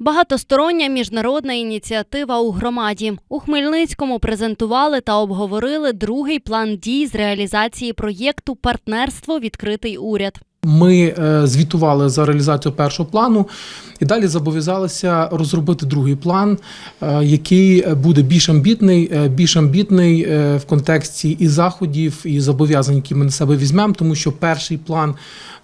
Багатостороння міжнародна ініціатива у громаді. У Хмельницькому презентували та обговорили другий план дій з реалізації проєкту Партнерство відкритий уряд. Ми е, звітували за реалізацію першого плану і далі зобов'язалися розробити другий план, е, який буде більш амбітний, е, більш амбітний е, в контексті і заходів, і зобов'язань, які ми на себе візьмемо, тому що перший план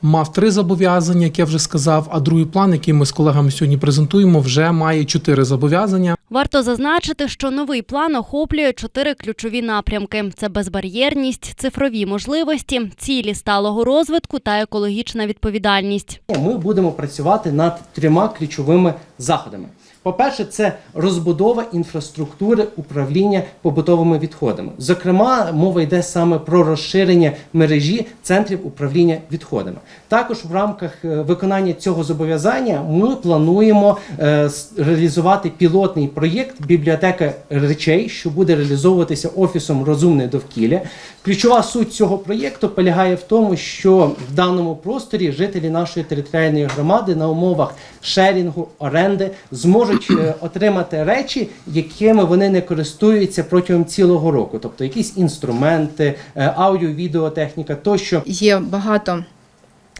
мав три зобов'язання, як я вже сказав. А другий план, який ми з колегами сьогодні презентуємо, вже має чотири зобов'язання. Варто зазначити, що новий план охоплює чотири ключові напрямки: це безбар'єрність, цифрові можливості, цілі сталого розвитку та екологічна відповідальність. Ми будемо працювати над трьома ключовими заходами. По-перше, це розбудова інфраструктури управління побутовими відходами. Зокрема, мова йде саме про розширення мережі центрів управління відходами. Також в рамках е, виконання цього зобов'язання ми плануємо е, реалізувати пілотний проєкт бібліотека речей, що буде реалізовуватися офісом розумне довкілля. Ключова суть цього проєкту полягає в тому, що в даному просторі жителі нашої територіальної громади на умовах шерінгу, оренди зможуть е, отримати речі, якими вони не користуються протягом цілого року, тобто якісь інструменти, е, аудіо, відеотехніка тощо. є багато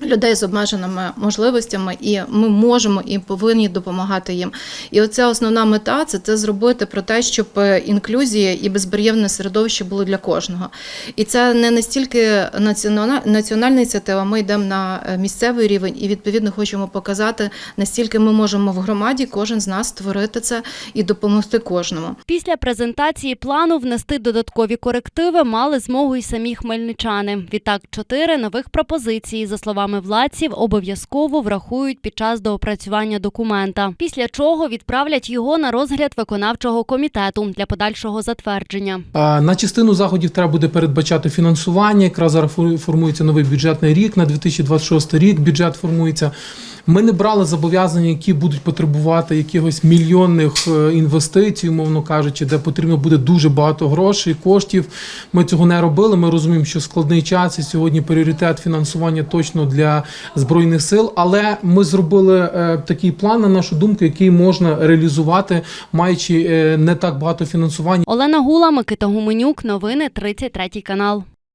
людей з обмеженими можливостями, і ми можемо і повинні допомагати їм. І оця основна мета це, це зробити про те, щоб інклюзія і безбар'єрне середовище було для кожного. І це не настільки національна, ініціатива. Ми йдемо на е, місцевий рівень і відповідно хочемо показати, настільки ми можемо в громаді кожен з нас створити це і допомогти кожному. Після презентації плану внести додаткові корективи мали змогу й самі хмельничани. Відтак, чотири нових пропозиції, за словами владців, обов'язково врахують під час доопрацювання документа. Після чого відправлять його на розгляд виконавчого комітету для подальшого затвердження. На частину заходів треба буде передбачати фінансування. Якраз зараз формується новий бюджетний рік на 2026 рік. Бюджет формується. Ми не брали зобов'язання, які будуть потребувати якихось мільйонних е, інвестицій, умовно кажучи, де потрібно буде дуже багато грошей, коштів. Ми цього не робили. Ми розуміємо, що складний час і сьогодні пріоритет фінансування точно для збройних сил. Але ми зробили е, такий план, на нашу думку, який можна реалізувати, маючи е, не так багато фінансування. Олена Гула, Микита Гуменюк. Новини 33 канал.